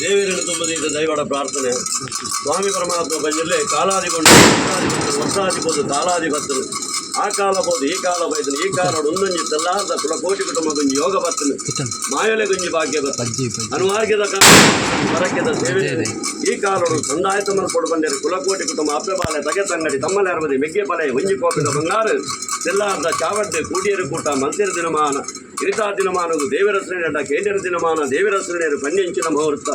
ದೇವಿಯನ್ನು ತುಂಬದಿದ್ದ ದೈವಡ ಪ್ರಾರ್ಥನೆ ಸ್ವಾಮಿ ಪರಮಾತ್ಮ ಬಂಜಲ್ಲೇ ಕಾಲಾದಿಗೊಂಡು ವರ್ಷಾದಿಬೋದು ಕಾಲಾಧಿಪತ್ತನು ಆ ಕಾಲ ಬೋದು ಈ ಕಾಲ ಬೈದನು ಈ ಕಾಲ ಒಂದೊಂಜಿ ತೆಲ್ಲಾರ್ದ ಕುಲಕೋಟಿ ಕುಟುಂಬ ಗುಂಜಿ ಯೋಗ ಬರ್ತನು ಮಾಯಲೆ ಗುಂಜಿ ಭಾಗ್ಯ ಬರ್ತನು ಅನುವಾರ್ಗ್ಯದ ಹೊರಕ್ಯದ ಸೇವೆ ಈ ಕಾಲಡು ಸಂದಾಯತ ಮಲ್ಪಡು ಬಂದಿರು ಕುಲಕೋಟಿ ಕುಟುಂಬ ಅಪ್ಪೆಬಾಲೆ ತಗೆ ತಂಗಡಿ ತಮ್ಮಲೆ ಅರವದಿ ಮೆಗ್ಗೆ ಪಲೆ ಒಂಜಿ ಕೋಪಿದ ಬಂಗಾರ ತೆಲ್ಲಾರ್ದ ಚಾವಡ್ಡೆ ದಿನಮಾನವು ದೇವರ ಶ್ರೇಣಿಯಡ ಕೇಂದ್ರ ದಿನಮಾನ ಶ್ರೇಣಿಯರು ಪನ್ನೆಂಚಿನ ಮುಹೂರ್ತ.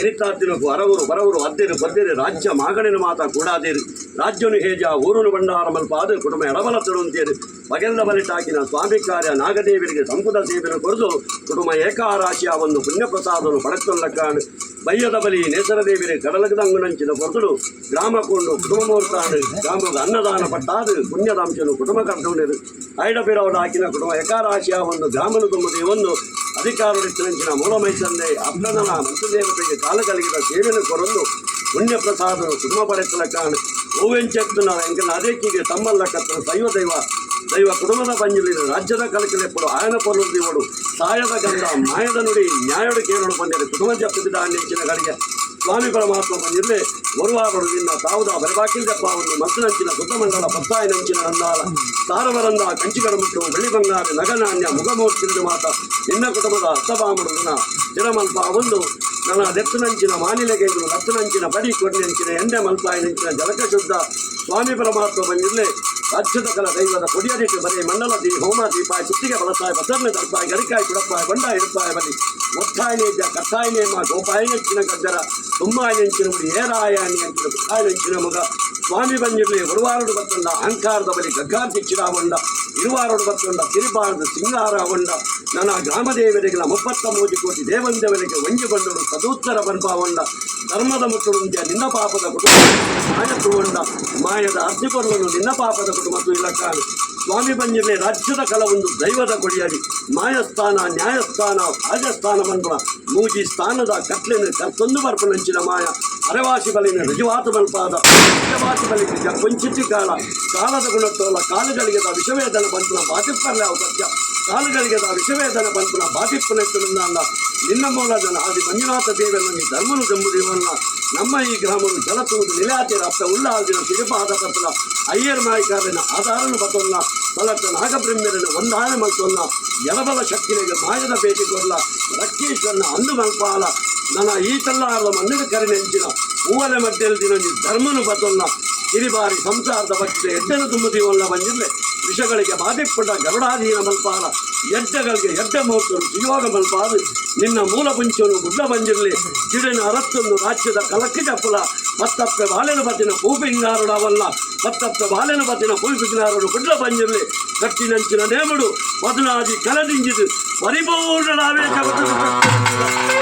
ಇರಿತಾ ದಿನಕ್ಕೂ ಅರವರು ಬರವರು ಅದ್ದೆರು ಪದ್ದಿರು ರಾಜ್ಯ, ಮಾಗಣಿನ ಮಾತ ಕೂಡಾದೇರು. ರಾಜ್ಯನು ಹೇಜ, ಊರುನು ಬಂಡಾರ ಮಲ್ಪಾದು, ಕುಟುಂಬ ಎಡಬಲ ತರುವಂತೀರು ಬಗೆಲ್ಲ ಬಲಿಟಾಕಿನ ಸ್ವಾಮಿ ಕಾರ್ಯ ನಾಗದೇವರಿಗೆ ಸಂಪುಟ ಸೇವೆಯನ್ನು ಕೊರೆದು ಕುಟುಂಬ ಏಕಾರಾಶಿಯ ಒಂದು ಪುಣ್ಯ ಪ್ರಸಾದವನ್ನು ಬಯ್ಯದಬಲಿ ನೇಸರದೇವಿರೆ ಕಡಲಗದ ಅಂಗಣಂಚಿನ ಕೊರತಡು ಗ್ರಾಮಕೊಂಡು ಕುಟುಂಬ ಮೂರ್ತಾಡು ಗ್ರಾಮದ ಅನ್ನದಾನ ಪಟ್ಟಾದು ಪುಣ್ಯದಾಂಶನು ಕುಟುಂಬ ಕರ್ಕೊಂಡಿರು ಐಡಪಿರವಡು ಹಾಕಿನ ಕುಟುಂಬ ಯಕಾರಾಶಿಯ ಒಂದು ಗ್ರಾಮನ ತುಂಬ ದೇವನ್ನು ಅಧಿಕಾರವೆಚ್ಚ ಮೂಲಮೈಸನ್ನೇ ಅಪ್ಪನನ ಮಂತ್ರದೇವತೆಗೆ ಕಾಲ ಕಲಿಗಿದ ಸೇವೆಯನ್ನು ಕೊರಲು ಪುಣ್ಯಪ್ರಸಾದನು ಕುಟುಂಬ ಪಡೆಸಲಕ್ಕ ಓವೆಂಚೆತ್ತಿನ ಎಂಕನ ಅದೇಕಿಗೆ ತಮ್ಮಲ್ಲ ಕತ್ತನ ದೈವ ದೈವ ದೈವ ಕುಟುಂಬದ ಪಂಜಲಿನ ರಾಜ್ಯದ ಕಲಕಲೆಪ್ಪಡು ಆಯನ ಪೊರುದಿವಡು ಸಾಯದ ಗಂಧ ಮಾಯದ ನುಡಿ ನ್ಯಾಯದ ಕೇರಳು ಬಂದಿದೆ ಕುಟುಂಬ ಜಪ್ಪಿದ ನೆಂಚಿನ ಗಳಿಗೆ ಸ್ವಾಮಿ ಪರಮಾತ್ಮ ಬಂದಿರಲಿ ಒರುವಾರೊಳಗಿಂದ ತಾವುದ ಬರಬಾಕಿಲ್ದಪ್ಪ ಒಂದು ಮಕ್ಕಳಂಚಿನ ಸುತ್ತಮಂಡಲ ಪತ್ತಾಯ ನಂಚಿನ ಅಂದಾಲ ತಾರವರಂದ ಕಂಚಿಗಡ ಮುಟ್ಟು ಬೆಳ್ಳಿ ಬಂಗಾರ ನಗನಾಣ್ಯ ಮುಖಮೂರ್ತಿನ ಮಾತ ನಿನ್ನ ಕುಟುಂಬದ ಅರ್ಥಬಾಮಡುದಿನ ಚಿರಮಲ್ಪ ಒಂದು ನನ್ನ ದೆತ್ತನಂಚಿನ ಮಾನಿಲೆಗೆಂದು ಲತ್ತನಂಚಿನ ಬಡಿ ಕೊಡ್ನೆಂಚಿನ ಎಂಡೆ ಮಲ್ಪಾಯ ನೆಂಚಿನ ಜಲಕ ಶುದ್ಧ ಸ್ವಾಮಿ ಪರಮಾತ್ಮ ಬಂದಿರಲಿ ರಾಜ್ಯದ ಕಲ ದೈವದ ಕೊಡಿಯರಿಟ್ಟು ಬರೀ ಮಂಡಲ ದೀ ಹೋಮ ದೀಪಾಯ, ಸುತ್ತಿಗೆ ಬಲಸಾಯ, ಬಸರ್ನೆ ದರ್ಪಾಯ, ಗರಿಕಾಯಿ ಕುಡಪಾಯ ಬಂಡ ಇಡಪಾಯ ಬನ್ನಿ. ಒತ್ತಾಯ ಇದ್ದ ಕತ್ತಾಯ ನೇಮ ಗೋಪಾಯ ನೆಂಚಿನ ಗದ್ದರ ತುಂಬಾಯ ನೆಂಚಿನ ಮುಡಿ, ಏರಾಯ ನೆಂಚಿನ ಕುತ್ತಾಯ ನೆಂಚಿನ ಮಗ. ಸ್ವಾಮಿ ಬಂದಿರಲಿ, ಗುರುವಾರಡು ಬತ್ತಂಡ ಅಹಂಕಾರದ ಬಲಿ ಗಗ್ಗಾರ್ತಿ ಚಿರಾವಂಡ ಇರುವಾರಡು ಬತ್ತಂಡ ತಿರುಪಾರದ ಸಿಂಗಾರ ಹೊಂಡ ನನ್ನ ಗ್ರಾಮದೇವರಿಗಳ ಮುಪ್ಪತ್ತ ಮೂಜಿ ಕೋಟಿ, ದೇವಂದೇವರಿಗೆ ವಂಜಿಗೊಂಡರು ಸದೂತ್ತರ ಬಂಪಾವಂಡ ಧರ್ಮದ ಮಕ್ಕಳು ನಿನ್ನ ಪಾಪದ ಕುಟುಂಬ ಮಾಯತ್ತು ಹೊಂಡ ಮಾಯದ ಅರ್ಜಿಪೊರಲನ್ನು ನಿನ್ನ ಪಾಪದ ಕುಟುಂಬದ್ದು ಸ್ವಾಮಿ ಬಂಜಿರಲಿ ರಾಜ್ಯದ ಕಲವೊಂದು ದೈವದ ಕೊಡಿಯಾಗಿ, ಮಾಯಸ್ಥಾನ, ನ್ಯಾಯಸ್ಥಾನ, ರಾಜಸ್ಥಾನ ಬಂದ ಮೂಜಿ ಸ್ಥಾನದ ಕತ್ಲೆನ ಕತ್ತೊಂದು ಬರ್ಪನಂಚಿನ ಮಾಯ. ಅರೆವಾಸಿ ಬಲಿನ ರುಜುವಾತ ಮಲ್ಪಾದ ಅರೆವಾಸಿ ಬಲಿಗೆ ಕೊಂಚಿತಿ ಕಾಲ ಕಾಲದ ಗುಣತ್ತೋಲ ಕಾಲುಗಳಿಗೆ ವಿಷವೇದನ ಬಂಧುನ ಬಾಧಿಪ್ಪರಲೇ ಅವು ಸತ್ಯ ಕಾಲುಗಳಿಗೆ ವಿಷವೇದನ ಬಂಧುನ ಬಾಧಿಪ್ಪನೆತ್ತಲಿಂದ ಅಲ್ಲ ನಿನ್ನ ಮೂಲದನ ಆದಿ ಮಂಜುನಾಥ ದೇವನಲ್ಲಿ ಧರ್ಮನು ಜಂಬುದೇವನ್ನ. ನಮ್ಮ ಈ ಗ್ರಾಮನು ಜಲತುವುದು ನಿಲಾತಿ ರಪ್ತ ಉಳ್ಳಾದಿನ ಸಿರಿಪಾದ ಪತ್ರ ಅಯ್ಯರ್ ಮಾಯಿಕಾರನ ಆಧಾರನ ಬತ್ತೊಲ್ಲ ಬಲಟ ನಾಗಬ್ರಹ್ಮರನ ಒಂದಾನೆ ಮಲ್ತೊಲ್ಲ ಎಲಬಲ ಶಕ್ತಿನಿಗೆ ಮಾಯದ ಭೇಟಿ ಕೊಡಲ ರಕ್ಕೇಶ್ವರನ ಅಂದು ಮಲ್ಪಾಲ ನನ್ನ ಈ ತಲ್ಲಾರದ ಮಣ್ಣಿನ ಕರಿನೆಂಚಿನ ಹೂವಲೆ ಮಧ್ಯದಲ್ಲಿ ದಿನ ಧರ್ಮನು ಬತ್ತೊಲ್ಲ ಕಿರಿಬಾರಿ ಸಂಸಾರದ ಬಗ್ಗೆ ಎಡ್ಡನ ತುಂಬುತ್ತೀವಲ್ಲ ಬಂದಿರಲಿ ವಿಷಗಳಿಗೆ ಬಾಧಿಪಟ್ಟ ಗರುಡಾಧೀನ ಮಲ್ಪಾಲ ಎಡ್ಡಗಳಿಗೆ ಎಡ್ಡ ಮುಹೂರ್ತರು ಸುಯೋಗ ಮಲ್ಪಾದು ನಿನ್ನ ಮೂಲ ಪುಂಚನು ಗುಡ್ಡ ಬಂದಿರಲಿ ಗಿಡಿನ ಅರತ್ತೊಂದು ರಾಜ್ಯದ ಕಲಕ್ಕೆ ಚಪ್ಪಲ ಮತ್ತಪ್ಪೆ ಬಾಲೆನ ಬತ್ತಿನ ಪೂಪಿಂಗಾರುಡವಲ್ಲ ಮತ್ತಪ್ಪ ಬಾಲೆನ ಬತ್ತಿನ ಪೂಪಿಂಗಾರುಡು ಗುಡ್ಡ ಬಂದಿರಲಿ ಕಟ್ಟಿನಂಚಿನ ನೇಮಡು ಮದುನಾದಿ ಕಲದಿಂಜಿದು ಪರಿಪೂರ್ಣ ಆವೇಶ